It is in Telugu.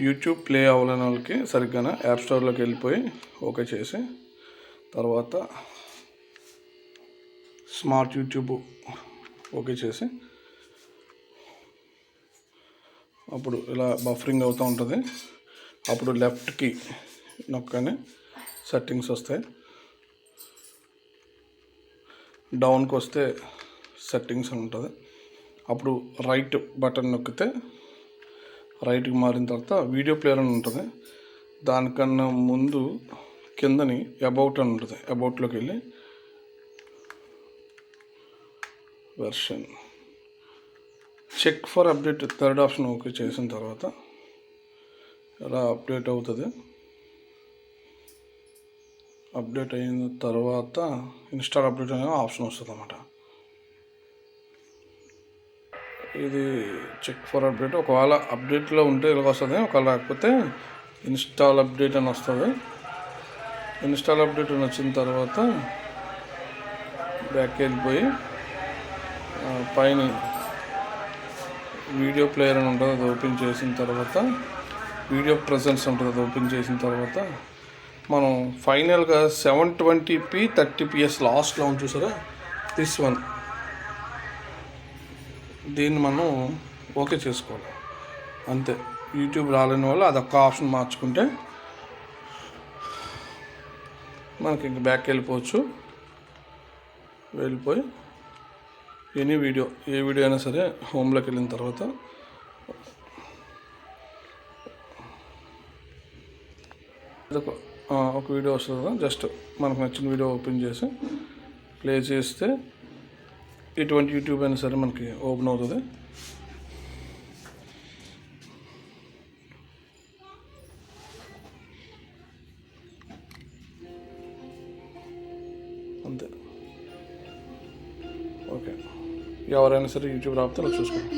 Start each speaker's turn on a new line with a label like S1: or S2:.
S1: యూట్యూబ్ ప్లే అవ్వలేని వాళ్ళకి సరిగ్గా యాప్ స్టోర్లోకి వెళ్ళిపోయి ఓకే చేసి తర్వాత స్మార్ట్ యూట్యూబ్ ఓకే చేసి అప్పుడు ఇలా బఫరింగ్ అవుతూ ఉంటుంది. అప్పుడు లెఫ్ట్కి నొక్కనే సెట్టింగ్స్ వస్తాయి. డౌన్కి వస్తే సెట్టింగ్స్ అని ఉంటుంది. అప్పుడు రైట్ బటన్ నొక్కితే రైట్కి మారిన తర్వాత వీడియో ప్లేయర్ అని ఉంటుంది. దానికన్నా ముందు కిందని అబౌట్ అని ఉంటుంది. అబౌట్లోకి వెళ్ళి version. Check for update third option okay చేసిన తర్వాత ఎలా అప్డేట్ అవుతుంది? అప్డేట్ అయిన తర్వాత ఇన్స్టాల్ అప్డేట్ అనే ఆప్షన్ వస్తుంది అన్నమాట ఇది చెక్ ఫర్ అప్డేట్ ఒకవేళ అప్డేట్లో ఉంటే ఇలా వస్తుంది. ఒకవేళ లేకపోతే ఇన్స్టాల్ అప్డేట్ అని వస్తుంది. ఇన్స్టాల్ అప్డేట్ అని వచ్చిన తర్వాత బ్యాక్ వెళ్ళిపోయి పైన వీడియో ప్లేయర్ అని ఉంటుంది అది ఓపెన్ చేసిన తర్వాత వీడియో ప్రజెన్స్ ఉంటుంది అది ఓపెన్ చేసిన తర్వాత మనం ఫైనల్గా seven twenty P thirty P S లాస్ట్లో ఉంది చూసారా? దిస్ వన్ దీన్ని మనం ఓకే చేసుకోవాలి. అంతే. యూట్యూబ్ రాలేని వాళ్ళు అదొక్క ఆప్షన్ మార్చుకుంటే మనకి ఇంక బ్యాక్ వెళ్ళిపోవచ్చు. వెళ్ళిపోయి ఎనీ వీడియో ఏ వీడియో అయినా సరే హోమ్లోకి వెళ్ళిన తర్వాత ఒక వీడియో వస్తుంది కదా జస్ట్ మనకు నచ్చిన వీడియో ఓపెన్ చేసి ప్లే చేస్తే ఎటువంటి యూట్యూబ్ అయినా సరే మనకి ఓపెన్ అవుతుంది అంతే ఓకే ఎవరైనా సరే యూట్యూబ్ రాకపోతే అలా చూసుకోండి